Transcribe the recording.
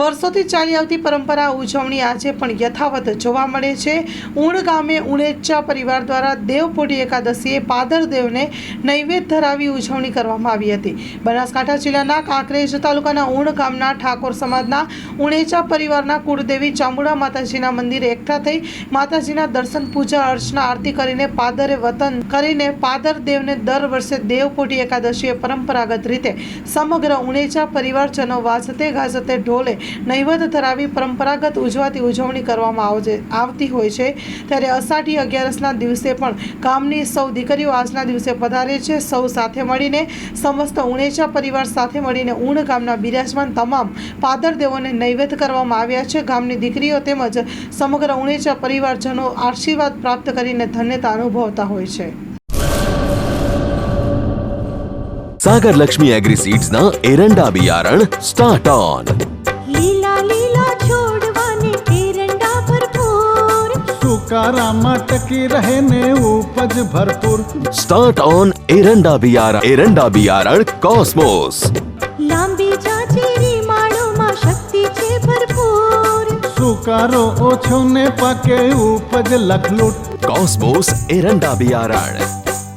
વર્ષોથી ચાલી આવતી પરંપરા ઉજવણી આજે પણ યથાવત જોવા મળે છે. ઉણ ગામે ઉણેચા પરિવાર દ્વારા દેવપોઢી એકાદશીએ પાદર દેવને નૈવેદ્ય ધરાવી ઉજવણી કરવામાં આવી હતી. બનાસકાંઠા જિલ્લાના કાંકરેજ તાલુકાના ઉણ ગામના ઠાકોર સમાજના ઉણેચા પરિવારના કુળદેવી ચામુંડા માતાજીના મંદિરે એકઠા થઈ માતાજીના દર્શન, પૂજા, અર્ચના, આરતી કરીને પાદરે વતન કરીને પાદર દેવને દર વર્ષે દેવપોઢી એકાદશીએ પરંપરાગત રીતે સમગ્ર ઉણેચા પરિવારજનો વાજતે ગાજતે ઢોલે નહીવત ધરાવી પરંપરાગત ઉજવાતી ઉજવણી કરવામાં આવજે આવતી હોય છે. ત્યારે અષાઢી અગિયારસના દિવસે પણ ગામની સૌ દીકરીઓ આજના દિવસે પધારે છે. સૌ સાથે મળીને સમસ્ત ઉણેચા પરિવાર સાથે મળીને ઉણ ગામના બિરાજમાન તમામ પાદર દેવોને નૈવેદ્ય કરવામાં આવ્યા છે. ગામની દીકરીઓ તેમજ સમગ્ર ઉણેચા પરિવારજનો આશીર્વાદ પ્રાપ્ત કરીને ધન્યતા અનુભવતા હોય છે. સાગર લક્ષ્મી એગ્રીસીડ્સના એરંડા બિયારણ સ્ટાર્ટ ઓન. लीला छोड़वाने तिरंडा भरपूर। सुकारा मटकी रहने उपज भरपूर। स्टार्ट ऑन एरंडा बियारण एरंडा बियारण कॉस्मोस लांबी जाचेरी माळो मा छे भरपूर। सुकारो ओछो ने पके उपज लखलूट। कॉस्मोस एरंडा बियारण